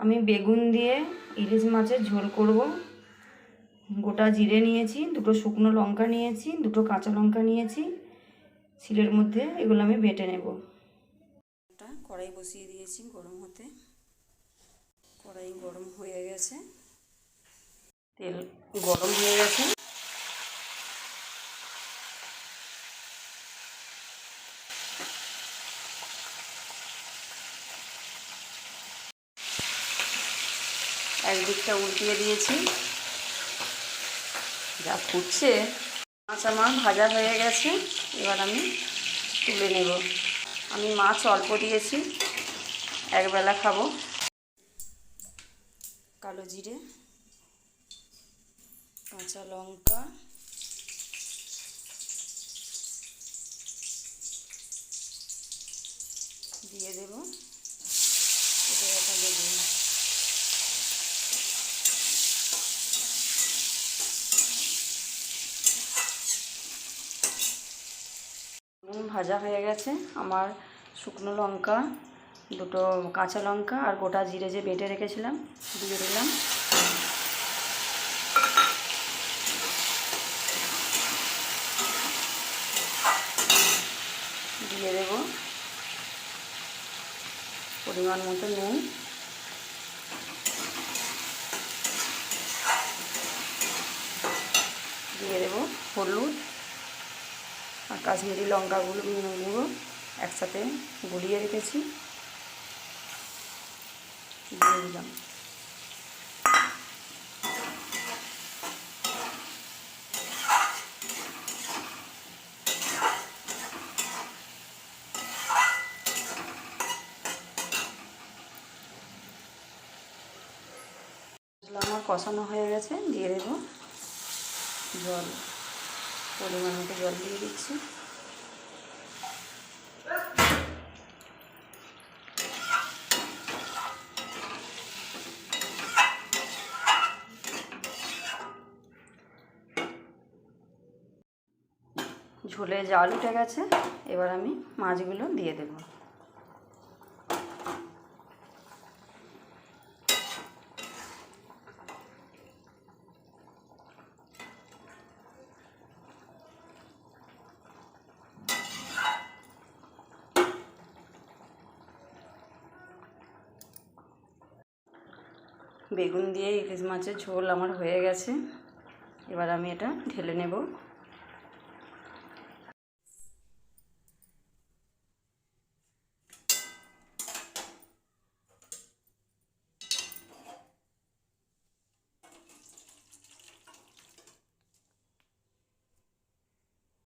আমি বেগুন দিয়ে ইলিশ মাছের ঝোল করব। গোটা জিরে নিয়েছি, দুটো শুকনো লঙ্কা নিয়েছি, দুটো কাঁচা লঙ্কা নিয়েছি। শিলের মধ্যে এগুলো আমি বেটে নেব। কড়াই বসিয়ে দিয়েছি গরম হতে। কড়াই গরম হয়ে গেছে। তেল গরম হয়ে গেছে। একদিকটা উল্টিয়ে দিয়েছি। যা ফুটছে কাঁচা মাছ ভাজা হয়ে গেছে, এবার আমি তুলে নেব। আমি মাছ অল্প দিয়েছি, একবেলা খাব। কালো জিরে, কাঁচা লঙ্কা, দিয়ে দেব এটা একটা বেগুন বেগুন ভাজা হয়ে গেছে। আমার শুকনো লঙ্কা, দুটো কাঁচা লঙ্কা আর গোটা জিরে যে বেটে রেখেছিলাম, দিয়ে দিলাম। দিয়ে দেব পরিমাণ মতো নুন। দিয়ে দেব হলুদ। আর কাশ্মীরি লঙ্কাগুলো গুঁড়ো একসাথে গুলিয়ে রেখেছি। দিয়ে দিলাম। আমার কষানো হয়ে গেছে, দিয়ে দেবো জল। পরিমাণ মতো জল দিয়ে দিচ্ছি। ঝোলে জাল উঠে গেছে এবার আমি মাছগুলো দিয়ে দেবো। বেগুন দিয়ে ইলিশ মাছের ঝোল আমার হয়ে গেছে। এবার আমি এটা ঢেলে নেব।